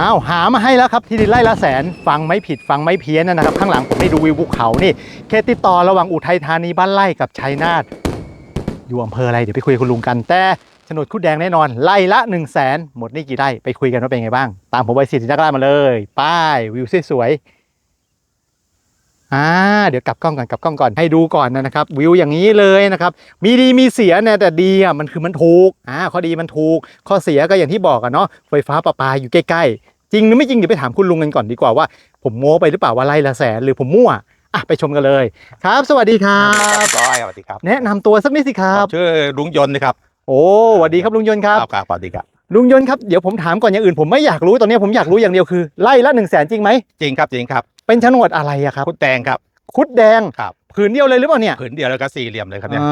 อ้าวหามาให้แล้วครับที่ดินไร่ละแสน ฟังไม่ผิดฟังไม่เพี้ยนนะครับ ข้างหลังผมได้ดูวิวภูเขานี่เขตติดต่อระหว่างอุทัยธานีบ้านไร่กับชัยนาทอยู่อำเภออะไรเดี๋ยวไปคุยกับคุณลุงกัน แต่โฉนดคุดแดงแน่นอนไร่ละ1นึ่งแสนหมดนี่กี่ไร่ไปคุยกันว่าเป็นไงบ้าง ตามผมไปสิทธินักล่ามาเลย ป้ายวิวสวยๆ อ่าเดี๋ยวกลับกล้องก่อนกลับกล้องก่อนให้ดูก่อนนะครับ วิวอย่างนี้เลยนะครับ มีดีมีเสียเนี่ยแต่ดีอะมันคือมันถูกอ่าข้อดีมันถูก ข้อเสียก็อย่างที่บอกอะเนาะไฟฟ้าประปาอยู่ใกล้ๆ จริงหรือไม่จริงเดี๋ยวไปถามคุณลุงกันก่อนดีกว่าว่า ผมโม้ไปหรือเปล่าว่าไร่ละแสนหรือผมมั่วอะไปชมกันเลย ครับ สวัสดีครับร้อยสวัสดีครับ แนะนำตัวสักนิดสิครับชื่อลุงยนต์นะครับโอ้สวัสดีครับลุงยนต์ครับครับสวัสดีครับลุงยนต์ครับเดี๋ยวผมถามก่อนอย่างอื่นผมไม่อยากรู้ตอนนี้ผมอยากรู้อย่างเดียวคือไร่ละหนึ่งแสนจริงไหมจริงครับจริงครับ เป็นโฉนดอะไรอะครับคุดแดงครับคุดแดงครับผืนเดียวเลยหรือเปล่าเนี่ยผืนเดียวแล้วก็สี่เหลี่ยมเลยครับเนี่ยอ่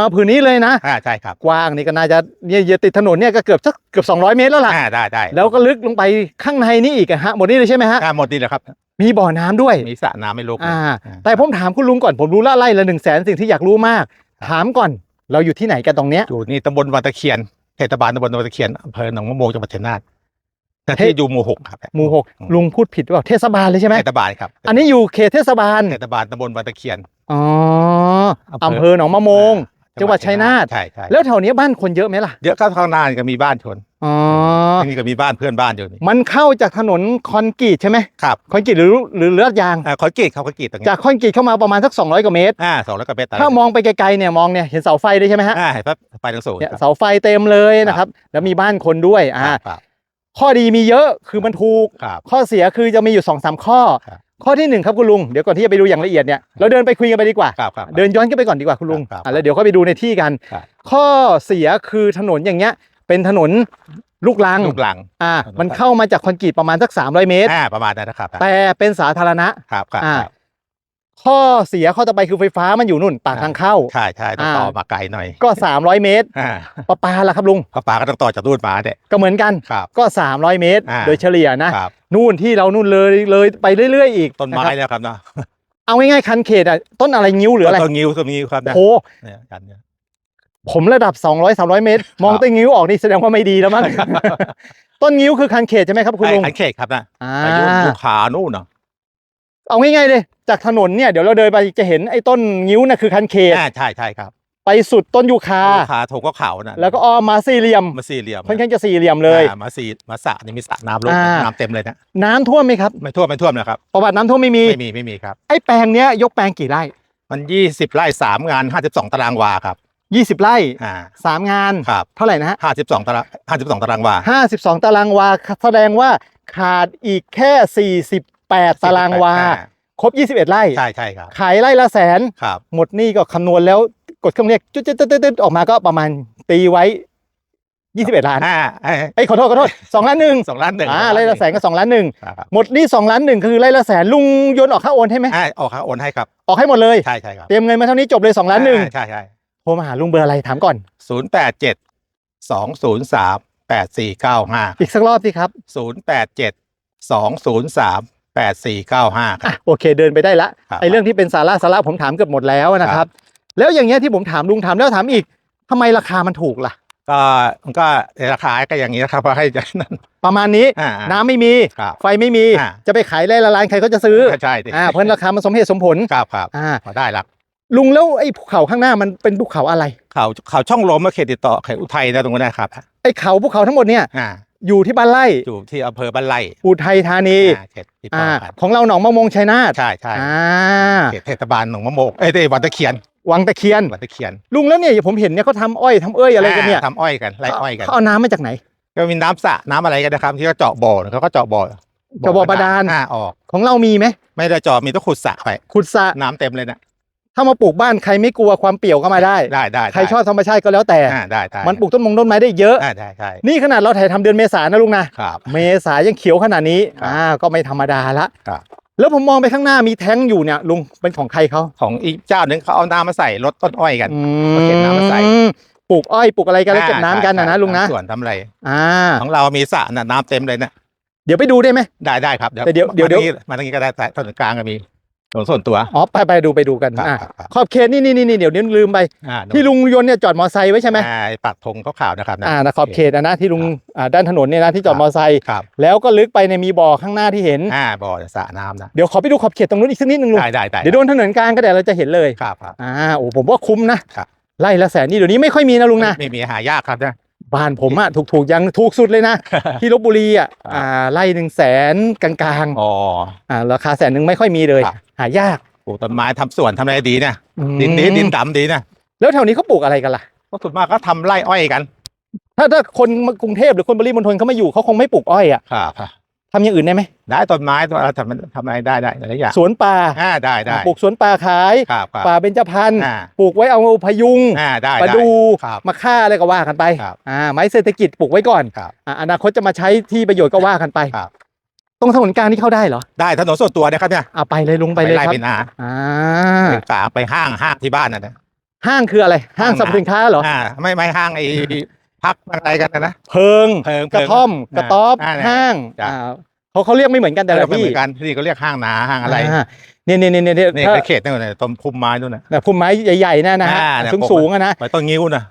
าผืนนี้เลยนะอ่าใช่ครับกว้างนี่ก็น่าจะเนี่ยอย่าติดถนนเนี่ยก็เกือบสักเกือบ200 เมตรแล้วล่ะอ่าได้ได้แล้วก็ลึกลงไปข้างในนี่อีกอะฮะหมดนี่เลยใช่ไหมฮะอ่าหมดนี่แหละครับมีบ่อน้ำด้วยมีสระน้ำไม่ลุกอ่าแต่ผมถามคุณลุงก่อนผมรู้ละไล่ละหนึ่งแสนสิ่งที่อยากรู้มาก ถามก่อนเราอยู่ที่ไหนกันตรงเนี้ยอยู่นี่ตำบลวังตะเคียนเทศบาลตำบลวังตะเคียนอำเภอหนองมะโมงจังหวัดชัยนาทแต่เทที่อยู่หมู่หกครับหมู่หกลุงพูดผิดหรือเปล่าเทศบาลเลยใช่ไหมเทศบาลครับ อันนี้อยู่เขตเทศบาลเทศบาลตำบลวังตะเคียนอ๋ออำเภออำเภอหนองมะโมงจังหวัดชัยนาทใช่ใช่แล้วแถวเนี้ยบ้านคนเยอะไหมล่ะ เยอะก็ข้างหน้านี่ก็มีบ้านชนอ๋อที่นี่ก็มีบ้านเพื่อนบ้านอยู่นี่มันเข้าจากถนนคอนกรีตใช่ไหมครับคอนกรีตหรือหรือเลือดยางอ่าขอนกรีดครับขอนกรีดตรงนี้จากคอนกรีตเข้ามาประมาณสัก 200กว่าเมตรอ่าสองร้อยกว่าเมตรถ้ามองไปไกลๆเนี่ยมองเนี่ยเห็นเสาไฟด้วยใช่ไหมฮะอ่าเห็นปะไฟทางสูงเนี่ยครับเสาไฟเต็มเลยนะครับแล้วมีบ้านคนด้วยอ่าครับ ข้อดีมีเยอะคือมันถูก ครับ ข้อเสียคือจะมีอยู่2อสข้อ ครับ ข้อที่หนึ่งครับคุณลุงเดี๋ยวก่อนที่จะไปดูอย่างละเอียดเนี่ยเราเดินไปคุยกันไปดีกว่า ครับครับ เดินย้อนขึ้นไปก่อนดีกว่าคุณลุงครับอะแล้วเดี๋ยวก็ไปดูในที่กัน ครับ ข้อเสียคือถนนอย่างเงี้ย เป็นถนนลูกรังลูกหลัง อ่าถนน มันเข้ามาจากคอนกรีตประมาณสัก300 เมตร อ่าประมาณนั้นนะครับแต่เป็นสาธารณะครับครับอ่าครับ ข้อเสียข้อต่อไปคือไฟฟ้ามันอยู่นู่นปากทางเข้าใช่ใช่ต้องอ่าต่อมาไกลหน่อย ก็ 300 เมตรอ่าประปาล่ะครับลุงพระป่าก็ต้องต่อจากนู่นมาเนี่ยก็เหมือนกันครับก็ 300 เมตรอ่าโดยเฉลี่ยนะครับนู่นที่เรานู่นเลยเลยไปเรื่อย ๆ อีกต้นไม้ะครับแล้วครับเนาะเอาง่ายๆคันเขตอะต้นอะไรงิ้วหรืออะไรต้นงิ้วต้นงิ้วครับนะโอ้เนี่ยกันเนี่ยผมระดับ 200 300 เมตร มองต้นงิ้วออกนี่แสดงว่าไม่ดีแล้วมั้งต้นงิ้วคือคันเขตใช่ไหมครับคุณลุงไอ้ขันเขตครับนะอ่าอายุลูกขานู่นเนาะ เอาง่ายๆเลย จากถนนเนี่ยเดี๋ยวเราเดินไปจะเห็นไอ้ต้นงิ้วน่ะคือคันเขตอ่าใช่ใช่ครับ ไปสุดต้นยูคาลูกขาถูกก็เขานะแล้วก็อ้อมมาสี่เหลี่ยมมาสี่เหลี่ยมค่อนข้างจะสี่เหลี่ยมเลยอ่ามาสี่มาสระนี่มีสระน้ำลุกอ่าน้ำเต็มเลยนะน้ำท่วมไหมครับไม่ท่วมไม่ท่วมนะครับประวัติน้ำท่วมไม่มีไม่มีไม่มีครับไอ้แปลงเนี้ยยกแปลงกี่ไร่มันยี่สิบไร่สามงานห้าสิบสองตารางวาครับ20ไร่อ่าสามงานครับเท่าไหร่นะฮะห้าสิบสองตารางห้าสิบสองตารางวา52ตารางวาแสดงว่าขาดอีกแค่ 48ตารางวาอ่ครบ 21 ไร่ ใช่ใช่ครับ ขายไร่ละแสน ครับ หมดหนี่ก็คำนวณแล้วกดเครื่องเรียกจุดๆๆๆออกมาก็ประมาณตีไว้ 21 ล้านอ่าเอ้ยไอ้ยขอโทษขอโทษ2ล้านหนึ่งสองล้านหนึ่งอ่าไร่ละแสนก็2ล้านหนึ่งครับหมดหนี่2ล้านหนึ่งคือไร่ละแสนลุงโยนออกค่าโอนให้ไหมอ่าออกครับโอนให้ครับ ออกให้หมดเลย ใช่ใช่ครับ เตรียมเงินมาเท่านี้จบเลย2ล้านหนึ่งอ่ใช่ใช่โทรมาหาลุงเบอร์อะไรถามก่อนศูนย์แปดเจ็ดสองศูนย์สามแปดสี่เก้าห้าอีกสักรอบสิครับศูนย์แปดเจ็ดสองศูนย์สาม แปดสี่เก้าห้าคอะรับโอเคเดินไปได้ละครับ ไอ้เรื่องที่เป็นสาระสาระผมถามเกือบหมดแล้วนะคครัรับบแล้วอย่างเงี้ยที่ผมถามลุงถามแล้วถามอีกทำไมราคามันถูกล่ะ ก็มันก็ราคาก็อย่างนี้นะครับเพราะให้นั่นประมาณนี้ อ่า น้ำไม่มี ครับไฟไม่มี อ่า จะไปขายไร่ละล้านใครก็จะซื้อใช่ดิอ่าเพราะฉะนั้นราคามันสมเหตุสมผลครับครับอ่าพอได้ละลุงแล้วไอ้ภูเขาข้างหน้ามันเป็นภูเขาอะไร เขาเขาช่องลมมาเขตติดต่อเขตอุทัยนะตรงนั้นนะครับไอ้เขาภูเขาทั้งหมดเนี่ย อ่า อยู่ที่บ้านไร่อยู่ที่อำเภอบ้านไร่อุทัยธานีอ่าเขตติดต่อ่าอกันของเราหนองมะมงชัยนาทใช่ใช่อ่าเขตเทศบาลหนองมะโมกเอ้ยเทศบาลตะเคียนวังตะเคียน วัดตะเคียนลุงแล้วเนี่ยผมเห็นเนี่ยเขาทำอ้อยทำเอ้ยอะไรกันเนี่ยาทำอ้อยกันไร่อ้อยกันเขาเอาน้ำมาจากไหน ก็มีน้ำสระน้ำอะไรกันนะครับที่เขาเจาะบ่อเขาก็เจาะบ่อเจาะบ่อบาดาล อ่าออก ของเรามีไหมไม่ได้เจาะมีต้องขุดสระไปขุดสระน้ำเต็มเลยนะ ถ้ามาปลูกบ้านใครไม่กลัวความเปี่ยวก็มาได้ ได้ได้ใครชอบธรรมชาติก็แล้วแต่ อ่าได้ได้มันปลูกต้นมงต้นไม้ได้เยอะอ่าได้ใช่นี่ขนาดเราถ่ายทำเดือนเมษานะลุงนะครับเมษายังเขียวขนาดนี้ครับอ่าก็ไม่ธรรมดาละครับแล้วผมมองไปข้างหน้ามีแท้งอยู่เนี่ยลุงเป็นของใครเขาของอีกเจ้าหนึ่งเขาเอาน้ำมาใส่รถต้นอ้อยกันอืก็เก็บน้ำมาใส่ปลูกอ้อยปลูกอะไรกันแล้วเก็บน้ำกันนะอ่านะใช่ลุงนะทำสวนทำอะไรอ่าของเรามีสระน่ะน้ำเต็มเลยนะเดี๋ยวไปดูได้ไหมได้ได้ครับแต่เดี๋ยวเดี๋ยวมาตรงนี้มาตรงนี้ก็ได้แต่ถนนกลางก็มี ถนนส่วนตัว อ๋อไปไปดูไปดูกันครับอะครับครับขอบเขตนี่นี่นี่นี่เดี๋ยวนี้ลืมไปอ่าที่ลุงยนต์เนี่ยจอดมอไซค์ไว้ใช่ไหมอ่าอ้ปักธงขาวๆนะครับนะอ่านะขอบเขตอะนะที่ลุงอ่าด้านถนนเนี่ยนะที่จอดมอไซค์ครับแล้วก็ลึกไปในยมีบ่อข้างหน้าที่เห็นอ่าบ่อสระน้ำนะเดี๋ยวขอไปดูขอบเขตตรงนู้นอีกสักนิดนึงลุงได้ได้ได้เดี๋ยวโดนถนนกลางก็เดี๋ยวเราจะเห็นเลยครับครับอ่าโอ้ผมว่าคุ้มนะครับไล่ละแสนนี่เดี๋ยวนี้ไม่ค่อยมีนะลุงนะไม่มีหายากครับนะบ้านผมอะถูกถูกๆยังถูกสุดเลยนะ ที่ลบบุรีอะอ่าไล่หนึ่งแสนกลางๆอ๋ออ่าราคาแสนหนึ่งไม่ค่อยมีเลยครับ หายากปลูกต้นไม้ทำสวนทำอะไรดีเนี่ยอืมดินดีดินดำดีนะแล้วแถวนี้เขาปลูกอะไรกันล่ะก็ส่วนมากก็ทำไร่อ้อยกัน ถ้าถ้าคนกรุงเทพหรือคนบริมณฑลเขามาอยู่เขาคงไม่ปลูกอ้อยอะครับทำอย่างอื่นได้ไหมได้ต้นไม้ตัวอะไรทำทำอะไรได้ได้หลายอย่างสวนป่าอ่าได้ได้ปลูกสวนป่าขายครับครับป่าเบญจพรรณอ่าปลูกไว้เอาพยุงอ่าได้ประได้ดูครับมาฆ่าอะไรก็ว่ากันไปครับอ่าไม้เศรษฐกิจปลูกไว้ก่อนครับอ่าอนาคตจะมาใช้ที่ประโยชน์ก็ว่ากันไปค รับตรงถนนกลางนี่เข้าได้เหรอได้ถนนส่วนตัวนะครับเนี่ยเอาไปเลยลุงไปเลยไล่ครับไปนาอ่าไปฝากไปห้างห้างที่บ้านน่ะนะ ห้างคืออะไร ห้างสรรพสินค้าเหรออ่าไม่ไม่ห้างไอ้พักอะไรกันนะนะ เพิงเพิงกระท่อมเพิงกระต๊อบอ่าห้างจ้ะ อ่าเขาเขาเรียกไม่เหมือนกันแต่ละไม่ที่เหมือนกันที่นี่ก็เรียกห้างนาห้างอะไราเนี่ยเนี่ยเนี่ยเนี่ยนี่ถ้าก็เขตนั่นน่ะต้นพุ่มไม้นู่นน่ะ แบบพุ่มไม้ใหญ่ๆนะนะฮะอ่าเนี่ยสูงสูงๆอะนะ ไปต้นงิ้วน่ะ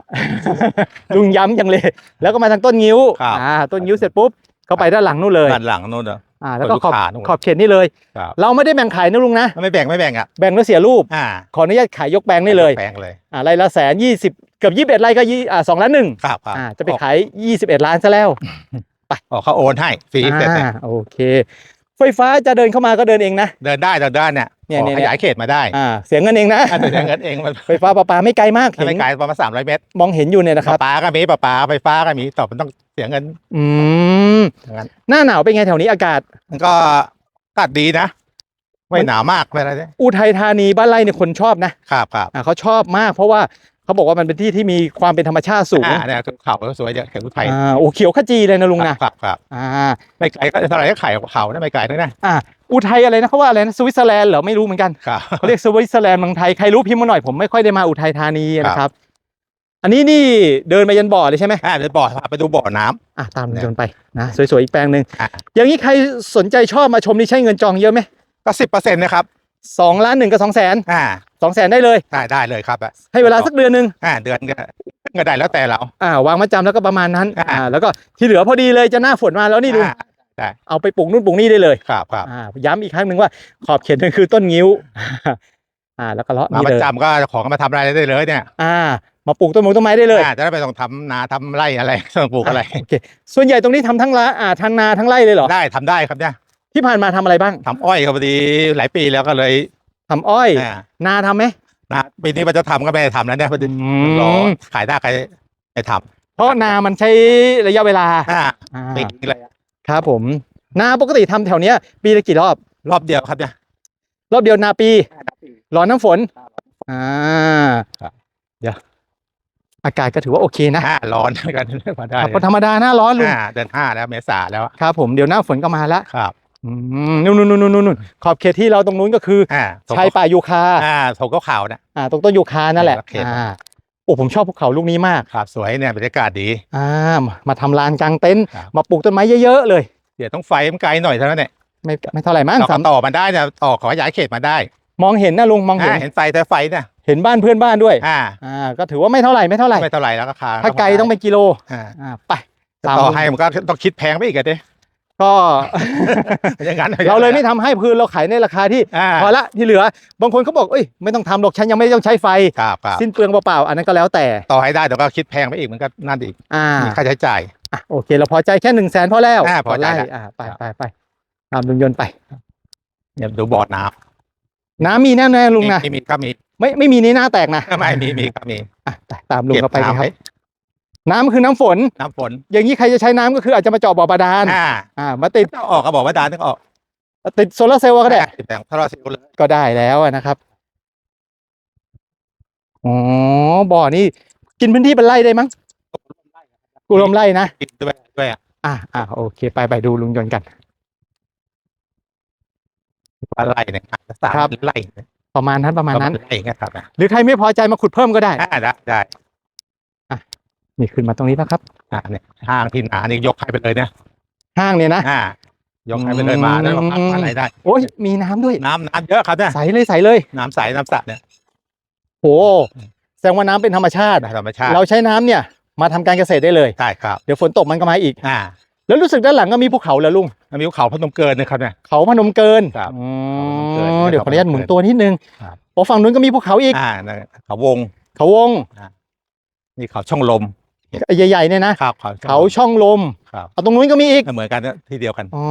ลุงย้ำจังเลย แล้วก็มาทางต้นงิ้วครับ อ่าต้นงิ้วเสร็จปุ๊บก็ไปด้านหลังนู่นเลย ด้านหลังนู่นน่ะ อ่าแล้วก็ขอบต้นลูกข่านู่นขอบเขตนี่เลยครับเราไม่ได้แบ่งขายนะลุงนะไม่แบ่งไม่แบ่งอะแบ่งแล้วเสียรูปอ่าขออนุญาตขายยกแปลงนี่เลยแบ่งเลยอ่าไร่ละแสนยี่สิบเกือบยี่สิบเอ็ดไร่ก็ยี่อ่าสองล้านหนึ่งครับครับอ่าจะไปขายยี่สิบเอ็ดล้านซะแล้วออกเขาโอนให้ฟรีเสร็จเนี่ยอ่าโอเค ไฟฟ้าจะเดินเข้ามาก็เดินเองนะ เดินได้เดินได้เนี่ยเนี่ยขอเนี่ย ขยายเขตมาได้อ่าเสียเงินเองนะถ้าเดินเงินเองมันไฟฟ้าประปาไม่ไกลมากเห็นไม่ไกลประมาณสามร้อยเมตรมองเห็นอยู่เนี่ยนะคปรับลาปาก็มีปลาปาไฟฟ้าก็มีต่อมันต้องเสียเงินอืมอย่างนั้นหน้าหนาวเป็นไงแถวนี้อากาศ มันก็ตัดดีนะ ไม่หนาวมากไม่อะไรเนี่ยอุทัยธานีบ้านไร่เนี่ยคนชอบนะครับครับ อ่าเขาชอบมากเพราะว่า เขาบอกว่ามันเป็นที่ที่มีความเป็นธรรมชาติสูงอ่าเนี่ยเขาก็สวยเยอะเขียวไทยอ่าโอ้เขียวขจีเลยนะลุงนะครับครับอ่าไม่ไกลก็เท่าไหร่ก็ไข่เขานะไม่ไกลด้วยนะอ่าอุทัยอะไรนะเขาว่าอะไรนะสวิตเซอร์แลนด์เหรอไม่รู้เหมือนกันครับเขาเรียกสวิตเซอร์แลนด์เมืองไทยใครรู้พิมพ์มาหน่อยผมไม่ค่อยได้มาอุทัยธานีนะคครัรับบอันนี้นี่เดินมายันบ่อเลยใช่ไหมอ่าเดี๋ยวบ่อพาไปดูบ่อน้ำอะตามลุงยนต์ไปนะสวยๆอีกแปลงหนึ่งอะอย่างนี้ใครสนใจชอบมาชมนี่ใช้เงินจองเยอะไหมก็สิบเปอร์เซ็นต์นะครับ สองล้านหนึ่งกับสองแสนอ่าสองแสนได้เลย ได้ได้เลยครับอะให้เวลาสักเดือนหนึ่งอ่าเดือนก็ก็ได้แล้วแต่เรา อ่าวางมาจำแล้วก็ประมาณนั้นอ่า อ่าแล้วก็ที่เหลือพอดีเลยจะหน้าฝนมาแล้วนี่ลุงอ่าเอาไปปลูกนู่นปลูกนี่ได้เลยครับครับอ่าย้ำอีกครั้งหนึ่งว่าขอบเขตนั่นคือต้นงิ้วอ่าแล้วก็เลาะมานี่ปเลยระจำก็ของมาทำอะไรได้เลยเนี่ยอ่า มาปลูกต้นมงต้นไม้ได้เลยอ่าจะได้ไม่ต้องทำนาทำไร่อะไร ต้องปลูกอะไร โอเคส่วนใหญ่ตรงนี้ทำทั้งละอ่าทั้งนาทั้งไร่เลยเหรอได้ทำได้ครับเนี่ย ที่ผ่านมาทำอะไรบ้างทำอ้อยก็พอดีหลายปีแล้วก็เลยทำอ้อย อ่านาทำไหม นะปีนี้มันจะทำก็ไม่ได้ทำแล้วเนี่ยพอดีรอขายได้ใครไม่ทเพราะนามันใช้ระยะเวลาำอ่าอ่าปีนี้เลยครับผม นาปกติทำแถวเนี้ย ปีละกี่รอบ รอบเดียวครับเนี่ย รอบเดียวนาปีรอน้ำฝนอ่าครับ เดี๋ยวอากาศก็ถือว่าโอเคนะอ่าร้อนกันมาได้ครับเพราะธรรมดาหน้าร้อนลุงอ่าเดือนห้าแล้วเมษาแล้วครับผมเดี๋ยวหน้าฝนก็มาละครับอืม นู่นนู่นนู่นนู่นนู่นขอบเขตที่เราตรงนู้นก็คืออ่าชายป่ายูคาอ่าถกขาวๆนะอ่าตรงต้นยูคานั่นแหละโอเคอ่าโอ้ผมชอบภูเขาลูกนี้มากครับสวยเนี่ยบรรยากาศดีอ่ามาทำลานกลางเต็นท์ครับมาปลูกต้นไม้เยอะๆเลย เดี๋ยวต้องไฟมันไกลหน่อยเท่านั้นเนี่ยไม่ไม่เท่าไหร่มั้งเราสาก็มต่อมันได้เนี่ยต่อขอขยายเขตมาได้ มองเห็นนะลุงมองเห็นอ่าเห็นไฟแต่ไฟเนี่ยเห็นบ้านเพื่อนบ้านด้วย อ่า อ่า ก็ถือว่าไม่เท่าไหร่ไม่เท่าไหร่ไม่เท่าไหร่แล้วก็คาถ้าไกลต้องเป็นกิโล อ่าอ่าไปจะตามต่อให้มันก็ต้องคิดแพงไปอีกอะดิ ก็ อย่างนั้นเราเลยไม่ทำให้พื้นเราขายในราคาที่อ่าพอละที่เหลือบางคนเขาบอกเอ้ยไม่ต้องทำหรอกฉันยังไม่ต้องใช้ไฟ ครับครับสิ้นเปลืองเปล่าๆอันนั้นก็แล้วแต่ต่อให้ได้แต่ก็คิดแพงไปอีกมันก็นั่นอีกอ่ามีค่าใช้จ่าย อะโอเค เราพอใจแค่หนึ่งแสนพอแล้วอ่าพอใจไล่แล้วอ่าไปไปไปตามลุงยนต์ไป เนี่ยดูบ่อน้น้ำมีแน่แน่ำลุงนะมีมีก็มีไม่ไม่มีนี่หน้าแตกนะไม่มีมีก็มีอะไปตามลุงเก็บเข้าไปเลยน้ำครับไว้ น้ำคือน้ำฝน น้ำฝนอย่างนี้ใครจะใช้น้ำก็คืออาจจะมาเจาะบ่อบาดาลอ่าอ่ามาติดถ้าออกก็บอกว่าดานต้องออกติดโซลาร์เซลล์ก็ได้ ติดแต่งถ้าเราซิลเลยก็ได้แล้วอะนะครับ อ๋อ บ่อนี่กินพื้นที่เป็นไร่ได้มั้ง กูรวมไร่นะ ติดด้วยด้วยอะอ่าอ่าโอเค ไปไปดูลุงยนต์กัน ว่าไล่เนี่ยสามครับไล่ประมาณนั้นประมาณนั้นไล่เงี้ยครับนะหรือใครไม่พอใจมาขุดเพิ่มก็ได้ อ่าได้ได้ นี่ขึ้นมาตรงนี้แล้วครับ อ่าเนี่ยห้างที่หนานี่ยกให้ไปเลยเนี่ยห้างเนี่ยนะอ่ายกให้ไปเลยมาแล้วก็พักอะไรได้ โอ้ยมีน้ำด้วย น้ำน้ำเยอะครับเนี่ยใสเลยใสเลยน้ำใสน้ำสะเนี่ยโหแสดงว่าน้ำเป็นธรรมชาติธรรมชาติ เราใช้น้ำเนี่ย มาทำการเกษตรได้เลยใช่ครับเดี๋ยวฝนตกมันก็มาอีกอ่าแล้วรู้สึกด้านหลังก็มีภูเขาแล้วลุงแล้วมีภูเขาพนมเกินนะครับเนี่ยเขาพนมเกินครับอืเขาพนมเกินมเดี๋ยวขออนุญาตหมุนตัวนิดนึงครับโอ้ฝั่งนู้นก็มีภูเขาอีกอ่านั่นเขาวงเขาวงนี่เขาช่องลม ใหญ่ๆเนี่ยนะครับเขาเขาช่องลมครับเอาตรงนู้นก็มีอีกเหมือนกันนะที่เดียวกันอ๋อ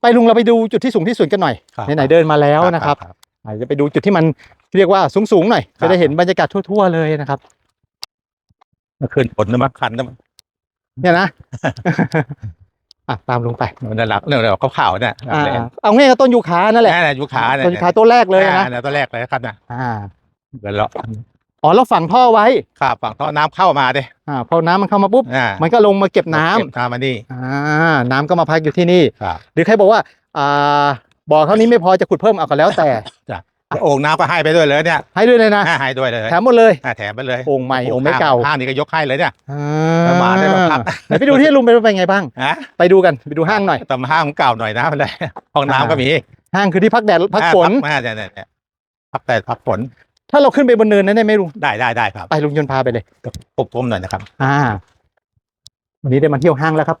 ไปลุงเราไปดูจุดที่สูงที่สุดกันหน่อยครับไหนๆเดินมาแล้วนะครับอาจจะไปดูจุดที่มันเรียกว่าสูงๆหน่อยครัจะบได้เห็นบรรยากาศทั่ว ๆ เลยนะครับเมื่อคืนฝนน้ำมันคันน้ำมันเนี่ยนะอะตามลงไปมันน่ารักเรื่องเรื่องขาวๆเนี่ยอ่าแหลมเอาง่ายๆต้นยูคานั่นแหละนั่นแหละยูขาเนี่ยต้นยูคาตัวแรกเลยนะอ่านี่ตัวแรกเลยครับนะอ่าเดินเลาะ อ๋อเราฝังท่อไว้ครับฝั่งท่อน้ำเข้ามาเด้อ่าพอน้ำมันเข้ามาปุ๊บ อ่ามันก็ลงมาเก็บน้ำเก็บน้ำมานี่อ่าน้ำก็มาพักอยู่ที่นี่ ครับ หรือใครบอกว่าอ่าบ่อเท่านี้ไม่พอจะขุดเพิ่มเอาก็แล้วแต่ โอ่งน้ำก็ให้ไปด้วยเลยเนี่ยให้ด้วยเลยนะให้ด้วยเลยแถมหมดเลยอ่าแถมไปเลยโอ่งใหม่โอ่งไม่เก่าห้างนี่ก็ยกให้เลยเนี่ย อ่ประมาณได้แบบพัก ไหนไปดูที่ลุงไปเป็นไงบ้าง ฮะไปดูกันไปดูห้างหน่อย แต่ห้างมันเก่าหน่อยนะมันเลยห้องน้ำก็มีห้างคือที่พักแดดพักฝนอ่าเนี่ยเนี่ยเนี่ยพักแต่พักฝน ถ้าเราขึ้นไปบนเนินนั้นได้ไหมลุงได้ได้ได้ครับไปลุงยนต์พาไปเลยปกผมหน่อยนะครับ อ่า วันนี้ได้มาเที่ยวห้างแล้วครับ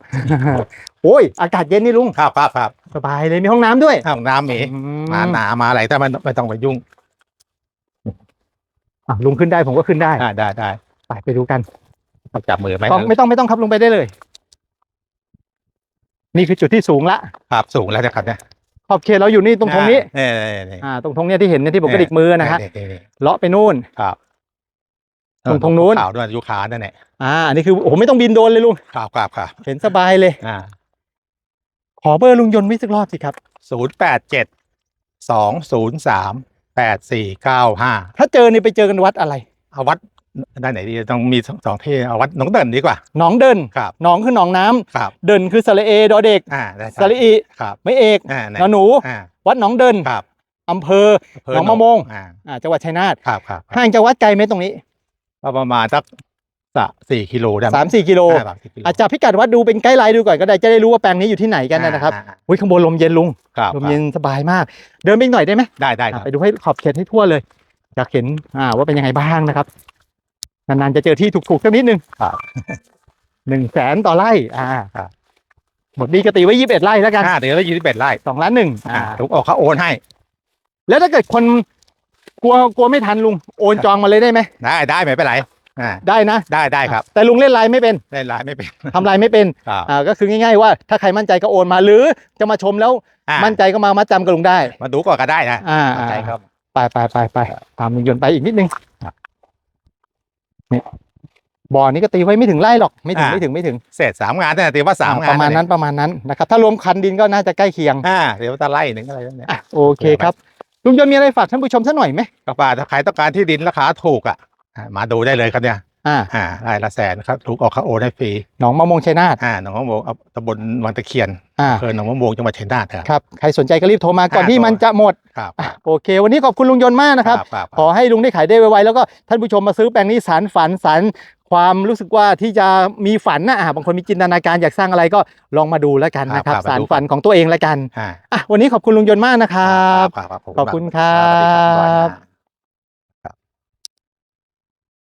โอ้ย อากาศเย็นนี่ลุงครับครับครับสบายเลยมีห้องน้ำด้วยห้องน้ำมีอืมาหนามาอะไรแต่มันไม่ต้องไปยุ่งอะลุงขึ้นได้ผมก็ขึ้นได้อ่าได้ได้ไปไปดูกันต้องจับมือไหมต้องไม่ต้องไม่ต้องครับลงไปได้เลย นี่คือจุดที่สูงละครับสูงแล้วนะครับเนี่ย ขอบเขตเราอยู่นี่ตรงตรงนี้เนี่ยเนี่ยเนี่ยอ่าตรงตรงเนี้ยที่เห็นเนี่ยที่ผมกระดิกมือนะฮะเยเนี่ยเลาะไปนู่นครับตรงตรงนู้นขาวด้วยยูคานั่นแหละอ่าอันนี้คือโอ้โหไม่ต้องบินโดรนเลยลุงครับครับครับเห็นสบายเลย อ่า ขอเบอร์ลุงยนต์วิสักรอบสิครับศูนย์แปดเจ็ดสองศูนย์สามแปดสี่เก้าห้าถ้าเจอนี่ไปเจอกันวัดอะไรเอาวัด ด้านไหนดีต้องมีสองสองที่เอาวัดหนองเดินดีกว่า หนองเดินครับหนองคือหนองน้ำครับเดินคือสระเอดอเด็กอ่าได้ครับสระอีครับไม่เอกอ่าไหนนอหนู อ่าวัดหนองเดินครับอำเภออำเภอหนองมะโมงอ่าอ่าจังหวัดชัยนาทครับครับห่างจากวัดไกลไหมตรงนี้ก็ประมาณสักสะสี่กิโลได้ไหสามสี่กิโลอ่าสามสี่กิโลอาจจะพิกัดวัดดูเป็นไกด์ไลน์ดูก่อนก็ได้จะได้รู้ว่าแปลงนี้อยู่ที่ไหนกันนะครับอ่าอ่าอุ้ยข้างบนลมเย็นลุงครับลมเย็นสบายมาก เดินไปอีกหน่อยได้ไหม ได้ได้คอะรับ ไปดูให้ขอบเขตให้ทั่วเลย อยากเห็นอ่าว่าเป็นยังไงบ้างนะครับ นานๆจะเจอที่ถูกๆสักนิดนึงครับหนึ่งแสนต่อไร่ อ่าครับหมดดีกติไว้ยี่สิบเอ็ดไร่แล้วกันอ่าเดี๋ยวเรายี่สิบเอ็ดไร่สองล้านหนึ่งอ่าอ่าถูกออกเขาโอนให้ แล้วถ้าเกิดคนกลัวกลัวไม่ทันลุงโอนจองมาเลยได้ไหมได้ได้ไม่เป็นไรอ่าได้นะได้ได้ครับ แต่ลุงเล่นไลน์ไม่เป็นได้ไลน์ไม่เป็นทำไลน์ไม่เป็นครับอ่าก็คือง่าย ๆ ว่าถ้าใครมั่นใจก็โอนมาหรือจะมาชมแล้วอ่ามั่นใจก็มามัดจำกับลุงได้ มาดูก่อนก็ได้นะอ่ามั่นใจครับไปไปไปไปตามลุงยนต์ไปอีกนิดนึงครั บนี่บ่อนี้ก็ตีไว้ไม่ถึงไร่หรอกไม่ถึงอ่า ไม่ถึงไม่ถึงเสร็จสามงานเนี่ยตีว่าสามงานประมาณนั้นประมาณนั้นนะครับถ้ารวมคันดินก็น่าจะใกล้เคียงอ่าเดี๋ยวตะไล่หนึ่งอะไรเนี่ย อะโอเคครับลุงยนต์มีอะไรฝากท่านผู้ชมสักหน่อยไหมกระป่าถ้าใครต้องการที่ดินราคาถูกอะอ่ามาดูได้เลยครับเนี่ย อ่าอ่าไร่ละแสนครับถูกออกเขาโอนให้ฟรีหนองมะมงชัยนาทอ่าหนองมะโมงเอาตำบลวังตะเคียนอ่าอำเภอหนองมะโมงจังหวัดชัยนาทครับครับใครสนใจก็รีบโทรมาก่อนอ่าที่โทรมันจะหมดครับอะโอเค วันนี้ขอบคุณลุงยนต์มากนะครับ ครับขอให้ลุงได้ขายได้ไวๆแล้วก็ท่านผู้ชมมาซื้อแปลงนี้สารฝันสารความรู้สึกว่าที่จะมีฝันนะอะบางคนมีจินตนาการอยากสร้างอะไรก็ลองมาดูแล้วกันนะครับครับสารมาดูฝันของตัวเองแล้วกันอ่าอะวันนี้ขอบคุณลุงยนต์มากนะครับ ครับครับขอบคุณครัสวัสดีครับบ